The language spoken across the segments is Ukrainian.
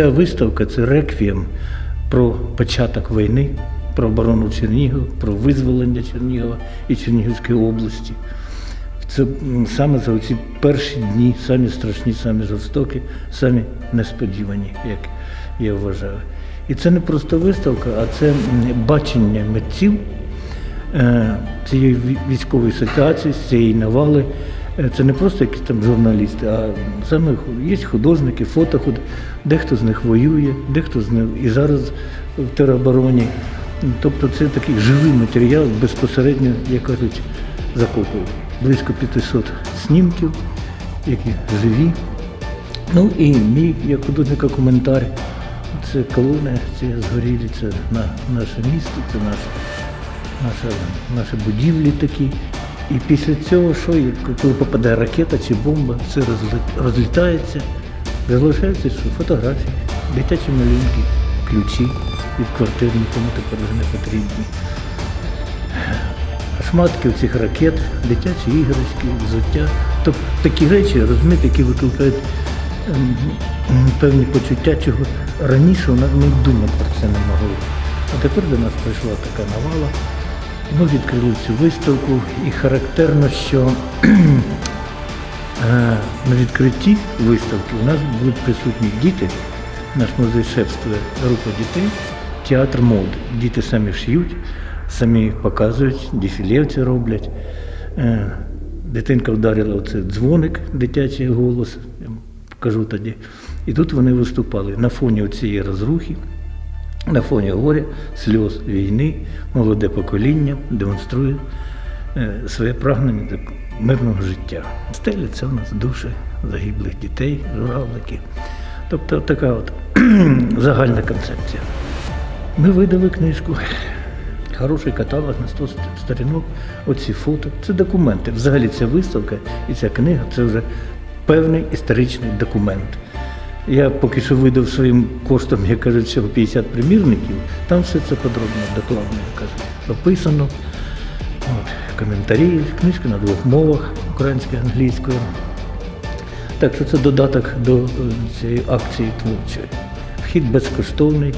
ця виставка це реквієм про початок війни, про оборону Чернігова, про визволення Чернігова і Чернігівської області. Це саме за ці перші дні, самі страшні, самі жорстокі, самі несподівані, як я вважаю. І це не просто виставка, а це бачення митців е, цієї військової ситуації, цієї навали. Е, Це не просто якісь там журналісти, а саме є художники, фотохуд, дехто з них воює, дехто з них і зараз в теробороні. Тобто це такий живий матеріал, безпосередньо, як кажуть, закопував. Близько 500 снімків, які живі. Ну і мій як художника коментар. Це колони, це згорілі, це на, наше місто, це наш, наша, наші будівлі такі. І після цього, що коли попадає ракета чи бомба, все розлітається, залишаються що фотографії, дитячі малюнки, ключі від квартир, нікому тепер вже не потрібні. Шматки цих ракет, дитячі іграшки, взуття. Тобто такі речі, розумієте, які викликають ем, певні почуття, чого раніше у нас ми й думати про це не могли. А тепер до нас прийшла така навала. Ми відкрили цю виставку і характерно, що е, на відкритті виставки у нас будуть присутні діти. Наш музей шефствує група дітей, театр моди. Діти самі шиють, самі показують, дефілевці роблять. Е, Дитинка вдарила оце дзвоник, дитячий голос, я покажу тоді. І тут вони виступали на фоні цієї розрухи, на фоні горя, сльоз війни, молоде покоління демонструє е, своє прагнення до мирного життя. Стеля це у нас душі загиблих дітей, журавлики. Тобто така от загальна концепція. Ми видали книжку. Хороший каталог на 100 сторінок, оці фото. Це документи. Взагалі ця виставка і ця книга це вже певний історичний документ. Я поки що видав своїм коштом, як кажуть, всього 50 примірників. Там все це подробно, докладно, як кажуть, описано. Коментарі, книжка на двох мовах українською англійською. Так що це додаток до е, цієї акції творчої. Вхід безкоштовний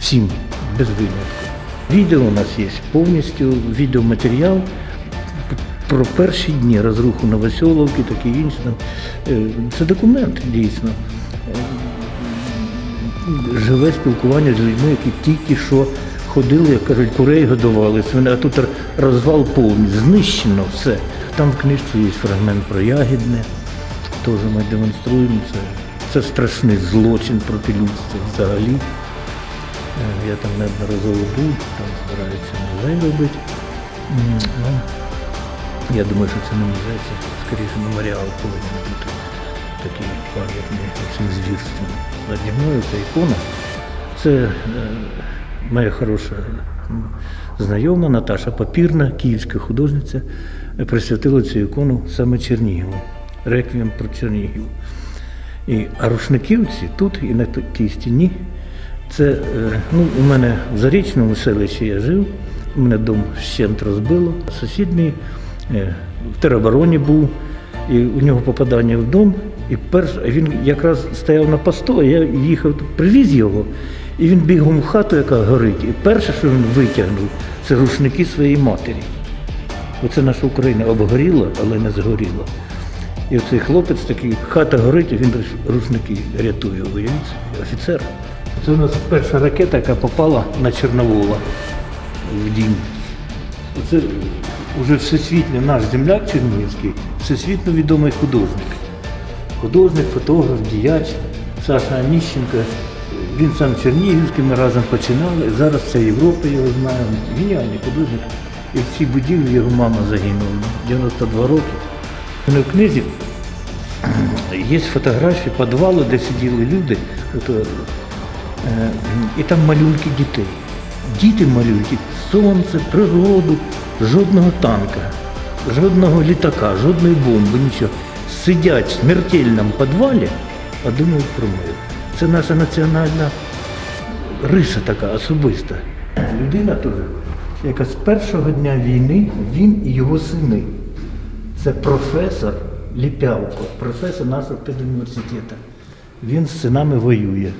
всім, без винятку. Відео у нас є повністю, відеоматеріал про перші дні розруху Новоселовки, такі інші. Е, Це документ дійсно. Живе спілкування з людьми, які тільки що ходили, як кажуть, курей годували, свини, а тут розвал повний, знищено все. Там в книжці є фрагмент про ягідне, теж ми демонструємо це. Це страшний злочин проти людства взагалі. Е, Я там неодноразово був, там збираються музей робити. Ну, я думаю, що це не музей, це скоріше меморіал повинен бути такий пам'ятний цим звірствам. Наді мною це ікона. Це е, моя хороша знайома Наташа Папірна, київська художниця, присвятила цю ікону саме Чернігову, реквієм про Чернігів. І, а рушниківці тут і на тій стіні. Це е, ну, у мене в Зарічному селищі я жив, у мене дом щент розбило. Сусід мій е, в теробороні був, і у нього попадання в дом. І перш, він якраз стояв на посту, я їхав, привіз його, і він бігом в хату, яка горить. І перше, що він витягнув, це рушники своєї матері. Оце наша Україна обгоріла, але не згоріла. І оцей хлопець такий, хата горить, а він рушники рятує, уявіть, офіцер. Це у нас перша ракета, яка попала на Чорновола в дім. Це вже всесвітньо наш земляк Чернігівський, всесвітньо відомий художник. Художник, фотограф, діяч Саша Аніщенко. Він сам Чернігівський, ми разом починали. Зараз вся Європа його знає. Геніальний художник. І в цій будівлі його мама загинула. 92 роки. У в книзі є фотографії підвалу, де сиділи люди. Е, і там малюнки дітей. Діти малюють сонце, природу, жодного танка, жодного літака, жодної бомби, нічого. Сидять в смертельному підвалі, а думають про мир. Це наша національна риса така особиста. Людина теж, яка з першого дня війни, він і його сини. Це професор Ліпявко, професор нашого педуніверситету. Він з синами воює.